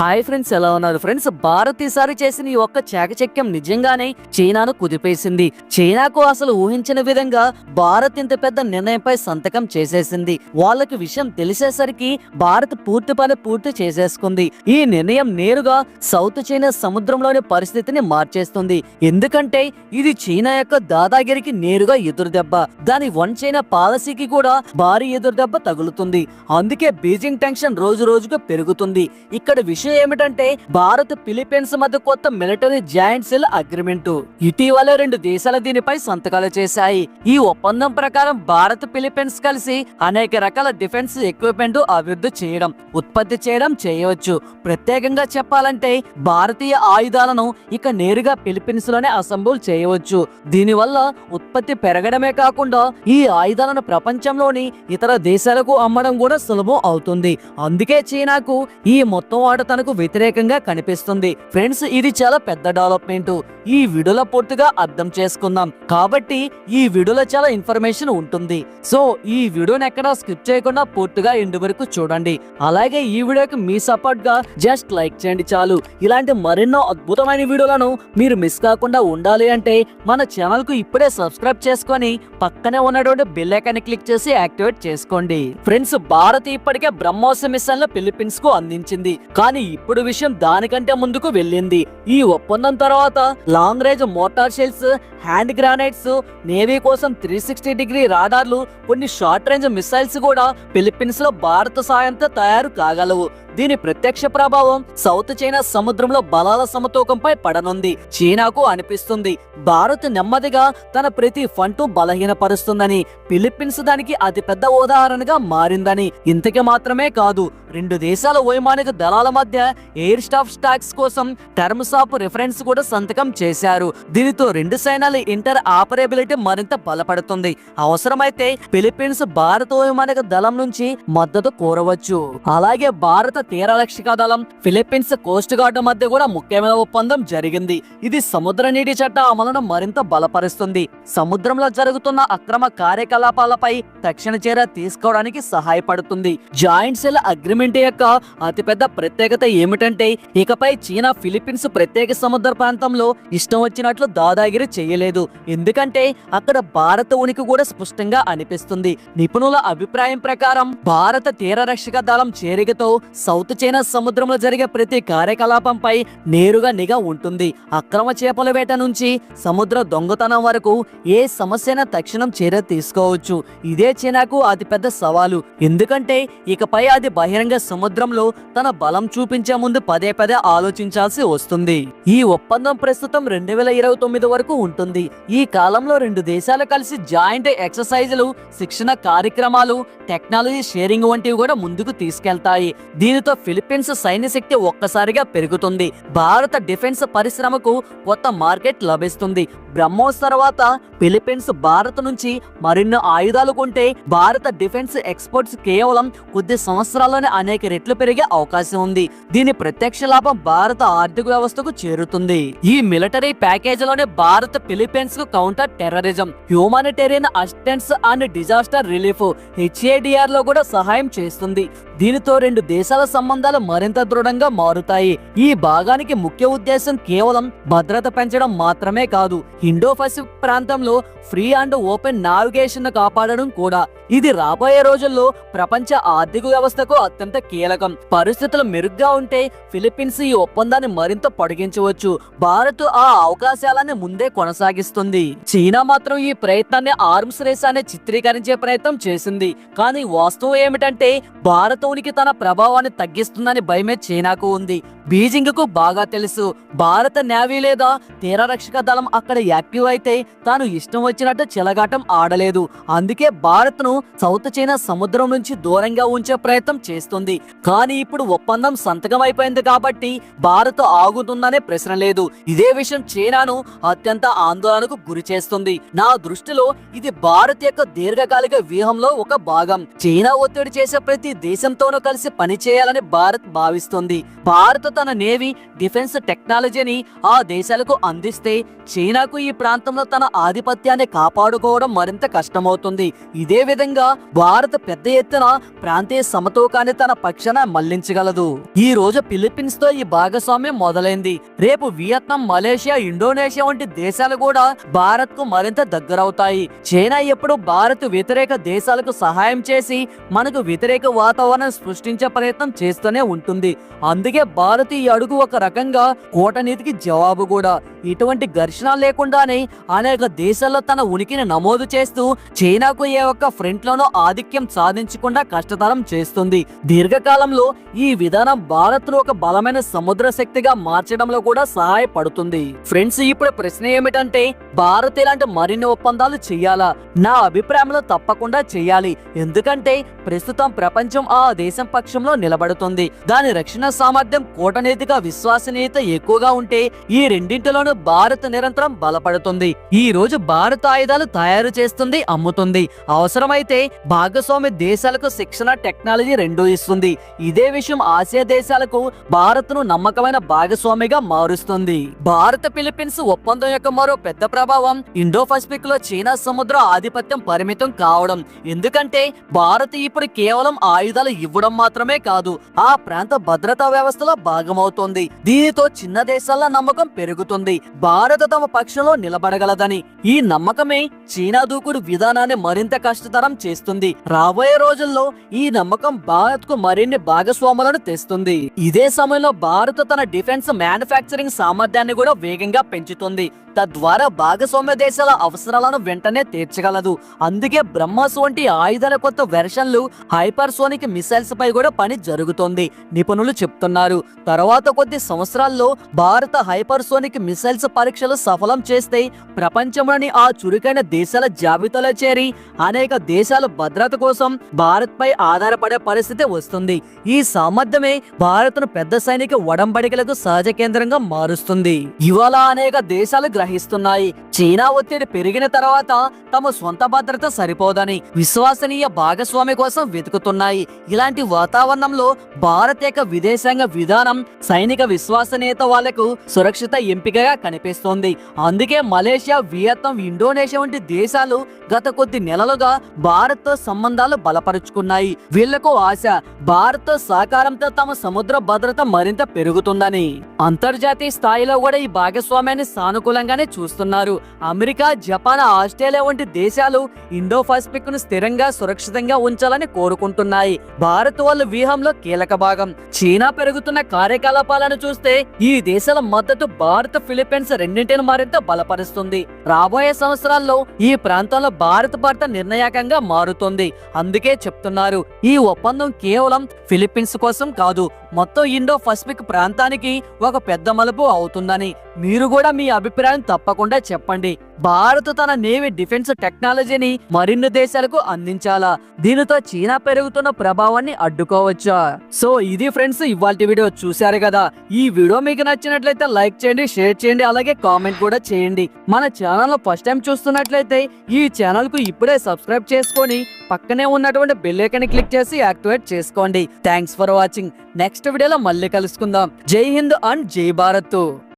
Hi friends ఎలా ఉన్నారు? Friends Bharat ఈసారి చేసిన ఈ ఒక్క చాకచక్యం నిజంగానే చైనాను కుదిపేసింది. చైనాకు అసలు ఊహించిన విధంగా భారత్ ఇంత పెద్ద నిర్ణయంపై సంతకం చేసేసింది. వాళ్ళకి విషయం తెలిసేసరికి భారత్ పూర్తి పని పూర్తి చేసేసుకుంది. ఈ నిర్ణయం నేరుగా సౌత్ చైనా సముద్రంలోని పరిస్థితిని మార్చేస్తుంది. ఎందుకంటే ఇది చైనా యొక్క దాదాగిరికి నేరుగా ఎదురుదెబ్బ దాని వన్ చైనా పాలసీకి కూడా భారీ ఎదురుదెబ్బ తగులుతుంది. అందుకే బీజింగ్ టెన్షన్ రోజు రోజుకు పెరుగుతుంది. ఇక్కడ విషయం ఏమిటంటే భారత్ ఫిలిప్పీన్స్ మధ్య కొత్త మిలిటరీ జాయింట్ సెల్ అగ్రిమెంట్ ఇటీవల రెండు దేశాలు దీనిపై సంతకాలు చేశాయి. ఈ ఒప్పందం ప్రకారం భారత్ ఫిలిప్పీన్స్ కలిసి అనేక రకాల డిఫెన్స్ ఎక్విప్మెంట్ అభివృద్ధి చేయడం ఉత్పత్తి చేయడం చేయవచ్చు. ప్రత్యేకంగా చెప్పాలంటే భారతీయ ఆయుధాలను ఇక నేరుగా ఫిలిప్పీన్స్లోనే అసెంబుల్ చేయవచ్చు. దీనివల్ల ఉత్పత్తి పెరగడమే కాకుండా ఈ ఆయుధాలను ప్రపంచంలోని ఇతర దేశాలకు అమ్మడం కూడా సులభం అవుతుంది. అందుకే చైనాకు ఈ మొత్తం ఆట మనకు వ్యతిరేకంగా కనిపిస్తుంది. ఫ్రెండ్స్ ఇది చాలా పెద్ద డెవలప్మెంట్. ఈ వీడియోలో పూర్తిగా అర్థం చేసుకుందాం. కాబట్టి ఈ వీడియోలో చాలా ఇన్ఫర్మేషన్ ఉంటుంది. సో ఈ వీడియోని ఎక్కడ స్కిప్ చేయకుండా పూర్తిగా ఎండు వరకు చూడండి. అలాగే ఈ వీడియోకి మీ సపోర్ట్గా జస్ట్ లైక్ చేయండి చాలు. ఇలాంటి మరెన్నో అద్భుతమైన వీడియోలను మీరు మిస్ కాకుండా ఉండాలి అంటే మన ఛానల్కు ఇప్పుడే సబ్స్క్రైబ్ చేసుకొని పక్కనే ఉన్నటువంటి బెల్ ఐకాన్ క్లిక్ చేసి యాక్టివేట్ చేసుకోండి. ఫ్రెండ్స్ భారత్ ఇప్పటికే బ్రహ్మోస్ మిషన్ ఫిలిప్పీన్స్కు అందించింది. కానీ ఇప్పుడు విషయం దానికంటే ముందుకు వెళ్ళింది. ఈ ఒప్పందం తర్వాత long range motor shells hand grenades navy కోసం త్రీ సిక్స్టీ డిగ్రీ రాడార్లు కొన్ని షార్ట్ రేంజ్ మిసైల్స్ కూడా ఫిలిప్పీన్స్లో భారత సాయంతో తయారు కాగలవు. దీని ప్రత్యక్ష ప్రభావం సౌత్ చైనా సముద్రంలో బలాల సమతూకంపై పడనుంది. చైనాకు అనిపిస్తుంది. భారత్ నెమ్మదిగా తన ప్రతి ఫంటు బలహీనపరుస్తుందని ఫిలిప్పీన్స్ దానికి అతిపెద్ద ఉదాహరణగా మారిందని. ఇంతకి మాత్రమే కాదు రెండు దేశాల వైమానిక దళాల మధ్య ఎయిర్ స్టాఫ్ స్టాక్స్ కోసం టర్మ్స్ ఆఫ్ రిఫరెన్స్ కూడా సంతకం చేశారు. దీనితో రెండు సైన్యాల ఇంటర్ ఆపరేబిలిటీ మరింత బలపడుతుంది. అవసరమైతే ఫిలిప్పీన్స్ భారత వైమానిక దళం నుంచి మద్దతు కోరవచ్చు. అలాగే భారత తీరరక్షక దళం ఫిలిప్పీన్స్ కోస్ట్ గార్డ్ మధ్య కూడా ముఖ్యమైన ఒప్పందం జరిగింది. ఇది సముద్ర నీటి చట్ట అమలును మరింత బలపరుస్తుంది. సముద్రంలో జరుగుతున్న అక్రమ కార్యకలాపాలపై తక్షణ చర్య తీసుకోవడానికి సహాయపడుతుంది. జాయింట్ సెల్ అగ్రిమెంట్ యొక్క అతిపెద్ద ప్రత్యేకత ఏమిటంటే ఇకపై చీనా ఫిలిప్పీన్స్ ప్రత్యేక సముద్ర ప్రాంతంలో ఇష్టం వచ్చినట్లు దాదాగిరి చేయలేదు. ఎందుకంటే అక్కడ భారత ఉనికి కూడా స్పష్టంగా అనిపిస్తుంది. నిపుణుల అభిప్రాయం ప్రకారం భారత తీర రక్షక దళం చేరికతో సౌత్ చైనా సముద్రంలో జరిగే ప్రతి కార్యకలాపంపై నేరుగా నిఘా ఉంటుంది. అక్రమ చేపల వేట నుంచి సముద్ర దొంగతనం వరకు ఏ సమస్యన తక్షణం చర్య తీసుకోవచ్చు. ఇదే చైనాకు అతిపెద్ద సవాలు. ఎందుకంటే ఇకపై అది బహిరంగ సముద్రంలో తన బలం చూపించే ముందు పదే పదే ఆలోచించాల్సి వస్తుంది. ఈ ఒప్పందం ప్రస్తుతం రెండు వేల ఇరవై తొమ్మిది వరకు ఉంటుంది. ఈ కాలంలో రెండు దేశాలు కలిసి జాయింట్ ఎక్సర్సైజులు శిక్షణ కార్యక్రమాలు టెక్నాలజీ షేరింగ్ వంటివి కూడా ముందుకు తీసుకెళ్తాయి. దీని దీనితో ఫిలిప్పీన్స్ సైన్య శక్తి ఒక్కసారిగా పెరుగుతుంది. భారత డిఫెన్స్ పరిశ్రమకు కొత్త మార్కెట్ లభిస్తుంది. బ్రహ్మోస్ తర్వాత ఫిలిప్పీన్స్ భారత్ నుంచి మరిన్ని ఆయుధాలు కొంటే భారత డిఫెన్స్ ఎక్స్పోర్ట్స్ కేవలం కొద్ది సంవత్సరాల్లోనే అనేక రెట్లు పెరిగే అవకాశం ఉంది. దీని ప్రత్యక్ష లాభం భారత ఆర్థిక వ్యవస్థకు చేరుతుంది. ఈ మిలిటరీ ప్యాకేజీలోనే Bharat ఫిలిప్పీన్స్కు counter terrorism humanitarian assistance and disaster relief హెచ్ఏడిఆర్లో కూడా సహాయం చేస్తుంది. దీనితో రెండు దేశాల సంబంధాలు మరింత దృఢంగా మారుతాయి. ఈ భాగానికి ముఖ్య ఉద్దేశం కేవలం భద్రత పెంచడం మాత్రమే కాదు. ఇండో పసిఫిక్ ప్రాంతంలో ఫ్రీ అండ్ ఓపెన్ నావిగేషన్ కాపాడడం కూడా. ఇది రాబోయే రోజుల్లో ప్రపంచ ఆర్థిక వ్యవస్థకు అత్యంత కీలకం. పరిస్థితులు మెరుగ్గా ఉంటే ఫిలిప్పీన్స్ ఈ ఒప్పందాన్ని మరింత పొడిగించవచ్చు. భారత్ ఆ అవకాశాలను ముందే కొనసాగిస్తుంది. చైనా మాత్రం ఈ ప్రయత్నాన్ని ఆర్మ్స్ రేస్ అనే చిత్రీకరించే ప్రయత్నం చేసింది. కానీ వాస్తవం ఏమిటంటే భారత ఉనికి తన ప్రభావాన్ని తగ్గిస్తుందని భయమే చైనాకు ఉంది. బీజింగ్కు బాగా తెలుసు. భారత నేవీ లేదా తీర రక్షక దళం అక్కడ యాక్టివ్ అయితే తాను ఇష్టం వచ్చినట్టు చెలగాటం ఆడలేదు. అందుకే భారత్ను సౌత్ చైనా సముద్రం నుంచి దూరంగా ఉంచే ప్రయత్నం చేస్తుంది. కానీ ఇప్పుడు ఒప్పందం సంతకం అయిపోయింది కాబట్టి భారత్ ఆగుతుందనే ప్రశ్న లేదు. ఇదే విషయం చైనాను అత్యంత ఆందోళనకు గురి చేస్తుంది. నా దృష్టిలో ఇది భారత్ యొక్క దీర్ఘకాలిక వ్యూహంలో ఒక భాగం. చైనా ఒత్తిడి చేసే ప్రతి దేశంతోనూ కలిసి పనిచేయాలి చేయాలని భారత్ భావిస్తుంది. భారత్ తన నేవీ డిఫెన్స్ టెక్నాలజీని ఆ దేశాలకు అందిస్తే చైనాకు ఈ ప్రాంతంలో తన ఆధిపత్యాన్ని కాపాడుకోవడం మరింత కష్టమవుతుంది. ఇదే విధంగా భారత్ పెద్ద ఎత్తున ప్రాంతీయ సమతూకాన్ని తన పక్షాన మళ్ళించగలదు. ఈ రోజు ఫిలిప్పీన్స్తో ఈ భాగస్వామ్యం మొదలైంది. రేపు వియత్నాం మలేషియా ఇండోనేషియా వంటి దేశాలు కూడా భారత్కు మరింత దగ్గరవుతాయి. చైనా ఎప్పుడు భారత్ వ్యతిరేక దేశాలకు సహాయం చేసి మనకు వ్యతిరేక వాతావరణం సృష్టించే ప్రయత్నం చేస్తూనే ఉంటుంది. అందుకే భారత్ ఈ అడుగు ఒక రకంగా కూటనీతికి జవాబు కూడా. ఇటువంటి ఘర్షణ లేకుండానే అనేక దేశాల్లో తన ఉనికిని నమోదు చేస్తూ చైనాకు ఏ ఒక్క ఫ్రంట్ లోనూ ఆధిక్యం సాధించకుండా కష్టతరం చేస్తుంది. దీర్ఘకాలంలో ఈ విధానం భారత్ ఒక బలమైన సముద్ర శక్తిగా మార్చడంలో కూడా సహాయపడుతుంది. ఫ్రెండ్స్ ఇప్పుడు ప్రశ్న ఏమిటంటే భారత్ ఇలాంటి మరిన్ని ఒప్పందాలు చేయాలా? నా అభిప్రాయంలో తప్పకుండా చేయాలి. ఎందుకంటే ప్రస్తుతం ప్రపంచం ఆ దేశం పక్షంలో పడుతుంది దాని రక్షణ సామర్థ్యం కూటనీతిగా విశ్వసనీయత ఎక్కువగా ఉంటే ఈ రెండింటిలోనూ భారత్ నిరంతరం బలపడుతుంది. ఈ రోజు భారత ఆయుధాలు తయారు చేస్తుంది అమ్ముతుంది. అవసరమైతే భాగస్వామి దేశాలకు శిక్షణ టెక్నాలజీ రెండూ ఇస్తుంది. ఇదే విషయం ఆసియా దేశాలకు భారత్ను నమ్మకమైన భాగస్వామిగా మారుస్తుంది. భారత ఫిలిప్పీన్స్ ఒప్పందం యొక్క మరో పెద్ద ప్రభావం ఇండో పసిఫిక్లో చైనా సముద్ర ఆధిపత్యం పరిమితం కావడం. ఎందుకంటే భారత్ ఇప్పుడు కేవలం ఆయుధాలు ఇవ్వడం మాత్రమే కాదు ఆ ప్రాంత భద్రతా వ్యవస్థలో భాగమవుతోంది. దీనితో చిన్న దేశాల నమ్మకం పెరుగుతుంది. భారత్ తమ పక్షంలో నిలబడగలదని. ఈ నమ్మకమే చైనా దూకుడు విధానాన్ని మరింత కష్టతరం చేస్తుంది. రాబోయే రోజుల్లో ఈ నమ్మకం భారత్కు మరిన్ని భాగస్వాములను తెస్తుంది. ఇదే సమయంలో భారత్ తన డిఫెన్స్ మ్యానుఫ్యాక్చరింగ్ సామర్థ్యాన్ని కూడా వేగంగా పెంచుతుంది. తద్వారా భాగస్వామ్య దేశాల అవసరాలను వెంటనే తీర్చగలదు. అందుకే బ్రహ్మస్ వంటి ఆయుధాల కొత్త వెర్షన్లు హైపర్సోనిక్ మిసైల్స్ పై కూడా పని జరుగుతోంది నిపుణులు చెప్తున్నారు. తర్వాత కొద్ది సంవత్సరాల్లో భారత హైపర్సోనిక్ మిసైల్స్ పరీక్షలు సఫలం చేస్తే ప్రపంచంలోని ఆ చురుకైన దేశాల జాబితాలో చేరి అనేక దేశాల భద్రత కోసం భారత్ పై ఆధారపడే పరిస్థితి వస్తుంది. ఈ సామర్థ్యమే భారత్ను పెద్ద సైనిక ఒడంబడికలకు సహజ కేంద్రంగా మారుస్తుంది. ఇవాళ అనేక దేశాలు గ్రహిస్తున్నాయి చైనా ఒత్తిడి పెరిగిన తర్వాత తమ సొంత భద్రత సరిపోదని విశ్వసనీయ భాగస్వామి కోసం వెతుకుతున్నాయి. ఇలాంటి వాతావరణంలో భారత్ యొక్క విదేశాంగ విధానం సైనిక విశ్వసనీయత వాళ్ళకు సురక్షిత ఎంపికగా కనిపిస్తోంది. అందుకే మలేషియా వియత్నాం ఇండోనేషియా వంటి దేశాలు గత కొద్ది నెలలుగా భారత్ సంబంధాలు బలపరుచుకున్నాయి. వీళ్ళకు ఆశ భారత్ సహకారంతో తమ సముద్ర భద్రత మరింత పెరుగుతుందని. అంతర్జాతీయ స్థాయిలో కూడా ఈ భాగస్వామ్యాన్ని సానుకూలంగా సానుకూలంగానే చూస్తున్నారు. అమెరికా జపాన్ ఆస్ట్రేలియా వంటి దేశాలు ఇండో పసిఫిక్ను స్థిరంగా సురక్షితంగా ఉంచాలని కోరుకుంటున్నాయి. భారత్ వాళ్ళ వ్యూహంలో కీలక భాగం. చైనా పెరుగుతున్న కార్యకలాపాలను చూస్తే ఈ దేశాల మద్దతు భారత్ ఫిలిప్పీన్స్ రెండింటిని మరింత బలపరుస్తుంది. రాబోయే సంవత్సరాల్లో ఈ ప్రాంతంలో భారత్ భర్త నిర్ణాయకంగా మారుతుంది. అందుకే చెప్తున్నారు. ఈ ఒప్పందం కేవలం ఫిలిప్పీన్స్ కోసం కాదు మొత్తం ఇండో పసిఫిక్ ప్రాంతానికి ఒక పెద్ద మలుపు అవుతుందని మీరు కూడా మీ అభిప్రాయం తప్పకుండా చెప్పండి. భారత్ తన నేవీ డిఫెన్స్ టెక్నాలజీని మరిన్ని దేశాలకు అందించాలా? దీనితో చైనా పెరుగుతున్న ప్రభావాన్ని అడ్డుకోవచ్చా? సో ఇది ఫ్రెండ్స్ ఇవాళ వీడియో చూశారు కదా. ఈ వీడియో మీకు నచ్చినట్లయితే లైక్ చేయండి షేర్ చేయండి అలాగే కామెంట్ కూడా చేయండి. మన ఛానల్ ఫస్ట్ టైం చూస్తున్నట్లయితే ఈ ఛానల్కు ఇప్పుడే సబ్స్క్రైబ్ చేసుకొని పక్కనే ఉన్నటువంటి బెల్ క్లిక్ చేసి యాక్టివేట్ చేసుకోండి. Thanks for watching. నెక్స్ట్ వీడియోలో మళ్ళీ కలుసుకుందాం. జై హింద్ అండ్ జై భారత్.